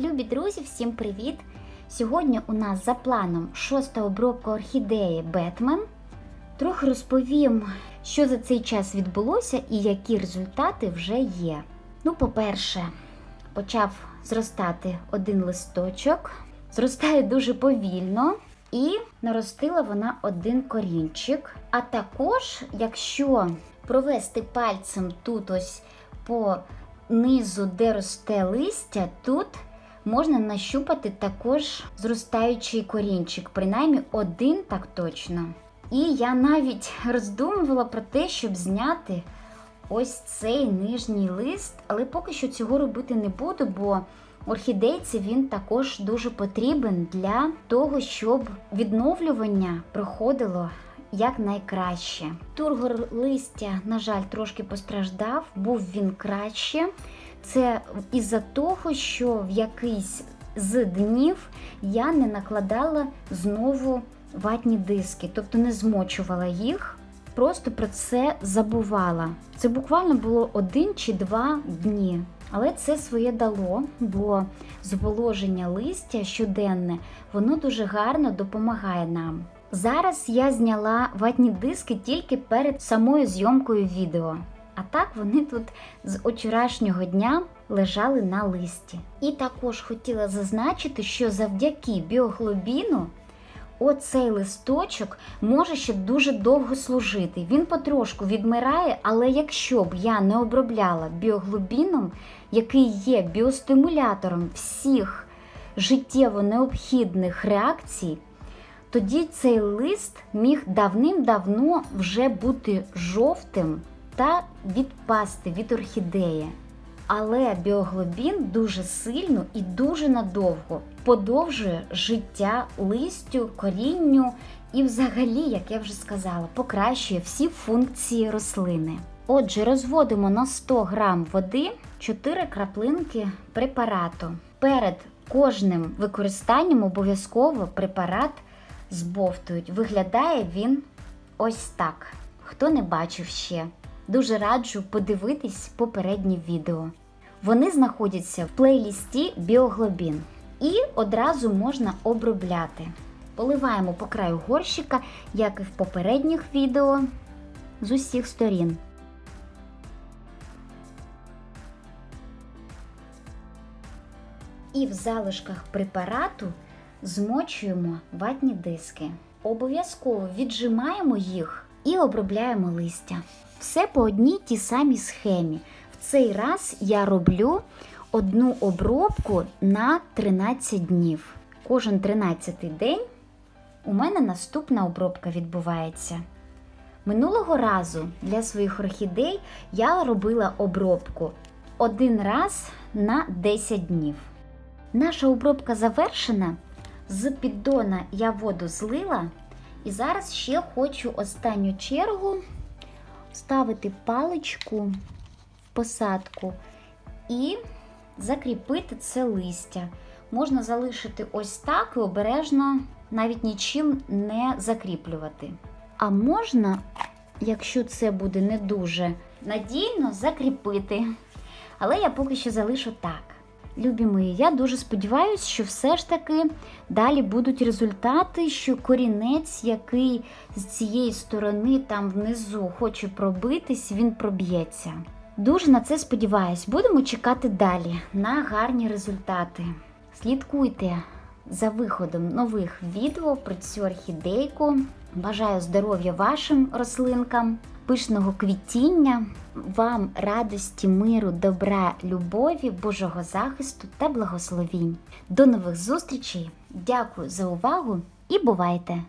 Любі друзі, всім привіт! Сьогодні у нас за планом шоста обробка орхідеї Бетмен. Трохи розповім, що за цей час відбулося і які результати вже є. Ну, по-перше, почав зростати один листочок, зростає дуже повільно. І наростила вона один корінчик. А також, якщо провести пальцем тут ось по низу, де росте листя, тут можна нащупати також зростаючий корінчик, принаймні один так точно. І я навіть роздумувала про те, щоб зняти ось цей нижній лист, але поки що цього робити не буду, бо орхідейці він також дуже потрібен для того, щоб відновлювання проходило якнайкраще. Тургор листя, на жаль, трошки постраждав, був він краще. Це із-за того, що в якийсь з днів я не накладала знову ватні диски, тобто не змочувала їх, просто про це забувала. Це буквально було один чи два дні. Але це своє дало, бо зволоження листя щоденне воно дуже гарно допомагає нам. Зараз я зняла ватні диски тільки перед самою зйомкою відео. А так вони тут з вчорашнього дня лежали на листі. І також хотіла зазначити, що завдяки біоглобіну оцей листочок може ще дуже довго служити. Він потрошку відмирає, але якщо б я не обробляла біоглобіном, який є біостимулятором всіх життєво необхідних реакцій, тоді цей лист міг давним-давно вже бути жовтим та відпасти від орхідеї. Але біоглобін дуже сильно і дуже надовго подовжує життя листю, корінню і, взагалі, як я вже сказала, покращує всі функції рослини. Отже, розводимо на 100 грам води 4 краплинки препарату. Перед кожним використанням обов'язково препарат збовтують. Виглядає він ось так. Хто не бачив ще, дуже раджу подивитись попереднє відео. Вони знаходяться в плейлісті Біоглобін. І одразу можна обробляти. Поливаємо по краю горщика, як і в попередніх відео, з усіх сторін. І в залишках препарату змочуємо ватні диски. Обов'язково віджимаємо їх і обробляємо листя. Все по одній тій самій схемі. В цей раз я роблю одну обробку на 13 днів. Кожен 13 день у мене наступна обробка відбувається. Минулого разу для своїх орхідей я робила обробку один раз на 10 днів. Наша обробка завершена. З піддона я воду злила, і зараз ще хочу останню чергу ставити паличку в посадку і закріпити це листя. Можна залишити ось так і обережно навіть нічим не закріплювати. А можна, якщо це буде не дуже надійно, закріпити. Але я поки що залишу так. Любі я дуже сподіваюся, що все ж таки далі будуть результати, що корінець, який з цієї сторони там внизу хоче пробитись, він проб'ється. Дуже на це сподіваюсь. Будемо чекати далі на гарні результати. Слідкуйте за виходом нових відео про цю орхідейку. Бажаю здоров'я вашим рослинкам, пишного квітіння, вам радості, миру, добра, любові, Божого захисту та благословінь. До нових зустрічей! Дякую за увагу і бувайте!